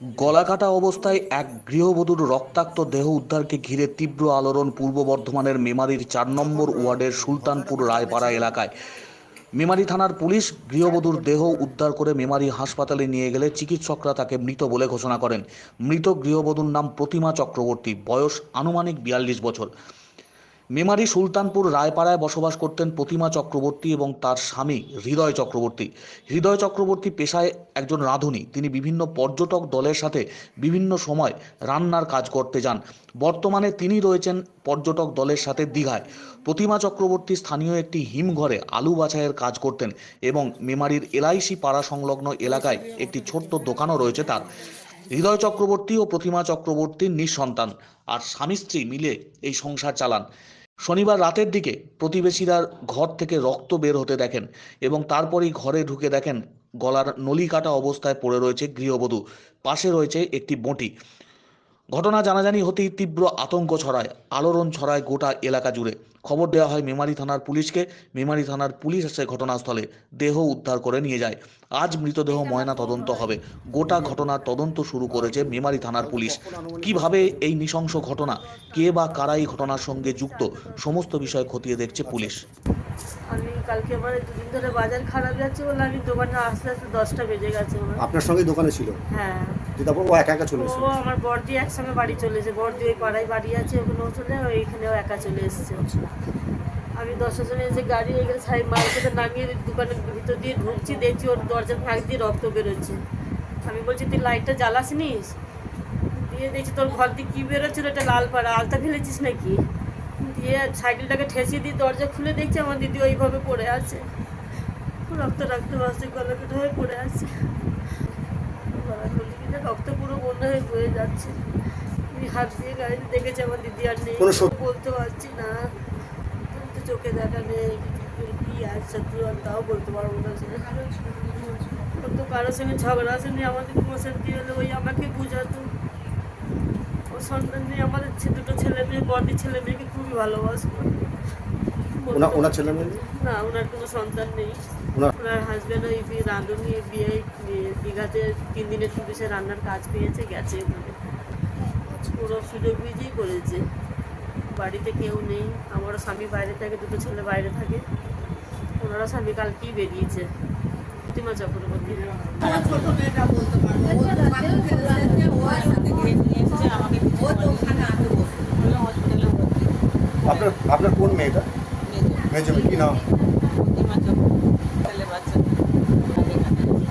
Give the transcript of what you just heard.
গলাকাটা অবস্থায় এক গৃহবধূর রক্তাক্ত দেহ উদ্ধারকে ঘিরে তীব্র আলোড়ন পূর্ব বর্ধমানের মেমারির চার নম্বর ওয়ার্ডের সুলতানপুর রায়পাড়া এলাকায়। মেমারি থানার পুলিশ গৃহবধূর দেহ উদ্ধার করে মেমারি হাসপাতালে নিয়ে গেলে চিকিৎসকরা তাকে মৃত বলে ঘোষণা করেন। মৃত গৃহবধূর নাম প্রতিমা চক্রবর্তী, বয়স আনুমানিক বিয়াল্লিশ বছর। মেমারি সুলতানপুর রায়পাড়ায় বসবাস করতেন প্রতিমা চক্রবর্তী এবং তার স্বামী হৃদয় চক্রবর্তী। হৃদয় চক্রবর্তী পেশায় একজন রাঁধুনি। তিনি বিভিন্ন পর্যটক দলের সাথে বিভিন্ন সময় রান্নার কাজ করতে যান। বর্তমানে তিনি রয়েছেন পর্যটক দলের সাথে দীঘায়। প্রতিমা চক্রবর্তী স্থানীয় একটি হিমঘরে আলু বাছাইয়ের কাজ করতেন এবং মেমারির এলআইসি পাড়া সংলগ্ন এলাকায় একটি ছোট্ট দোকানও রয়েছে তার। হৃদয় চক্রবর্তী ও প্রতিমা চক্রবর্তীর নিঃসন্তান আর স্বামী স্ত্রী মিলে এই সংসার চালান। শনিবার রাতের দিকে প্রতিবেশীরা ঘর থেকে রক্ত বের হতে দেখেন এবং তারপরেই ঘরে ঢুকে দেখেন গলার নলি কাটা অবস্থায় পড়ে রয়েছে গৃহবধূ। পাশে রয়েছে একটি বঁটি। ঘটনা জানাজানি হতেই তীব্র আতঙ্ক ছড়ায় আলোড়ন ছড়ায় গোটা এলাকা জুড়ে। খবর দেওয়া হয় মেমারি থানার পুলিশকে। মেমারি থানার পুলিশ এসে ঘটনাস্থলে দেহ উদ্ধার করে নিয়ে যায়। আজ মৃতদেহ ময়না তদন্ত হবে। গোটা ঘটনার তদন্ত শুরু করেছে মেমারি থানার পুলিশ। কীভাবে এই নৃশংস ঘটনা কে বা কারা এই ঘটনার সঙ্গে যুক্ত সমস্ত বিষয় খতিয়ে দেখছে পুলিশ। আমি কালকে আমার দুদিন ধরে বাজার খারাপ যাচ্ছে বলে আমি দোকানে আস্তে আস্তে দশটা বেজে গেছে আপনার সঙ্গে দোকানে ছিল? হ্যাঁ। যে তারপর ও একা একা চলে এসেছে। ও আমার বর্দি একসঙ্গে বাড়ি চলেছে বর্দি ওই পাড়ায় বাড়ি আছে ওখানেও চলে ও এখানেও একা চলে এসেছে। আমি দশটা জনে এসে গাড়ি এখানে সাইড মার্কেটে নামিয়ে দোকানের ভিতর দিয়ে ঢুকছি দেখছি ওর দরজার ফাঁক দিয়ে রক্ত বেরোচ্ছে। আমি বলছি তুই লাইটটা জ্বালাসনিস? দিয়ে দেখছি তোর ঘর দিয়ে কী বেরোচ্ছিল এটা লাল পাড়া আলতা ফেলেছিস নাকি? দিয়ে সাইকেলটাকে ঠেসিয়ে দিয়ে দরজা খুলে দেখছি আমার দিদি ওইভাবে পড়ে আছে। রক্ত রক্ত বাসে গলা হয়ে পড়ে আছে গলা খুলে গিয়ে রক্ত পুরো বন্ধ হয়ে বয়ে যাচ্ছে। আমি হাত দিয়ে গাড়িতে দেখেছি আমার দিদি আর নেই। কোনো বলতে পারছি না। তো চোখে দেখা নেই। কি আছে শত্রু আমি তাও বলতে পারব না তো কারোর সঙ্গে ঝগড়া আসেনি আমাদের মোশন দিয়ে হলে? ওই আমাকে বুঝাতো। ও সন্তান নিয়ে আমাদের দুটো ছেলে মেয়ে বড়ি ছেলে মেয়েকে খুবই ভালোবাসতো। ওনার ছেলে মেয়ে না ওনার কোনো সন্তান নেই। ওনার হাজব্যান্ড ওই বি- রাঁধুনি বিয়ে বিয়ে- দীঘাতে তিন দিনের টুরিসে রান্নার কাজ পেয়েছে গেছে ওখানে পুরো সুযোগ বুঝেই করেছে। বাড়িতে কেউ নেই আমারও স্বামী বাইরে থাকে দুটো ছেলে বাইরে থাকে। ওনারা স্বামী কালকেই বেরিয়েছে প্রতিমা চক্রবর্তী। আপনার আপনার কোন মেয়েটা? মেয়ে মেয়ে কি নাম প্রতিমা চক্রবর্তী ছেলে বাচ্চা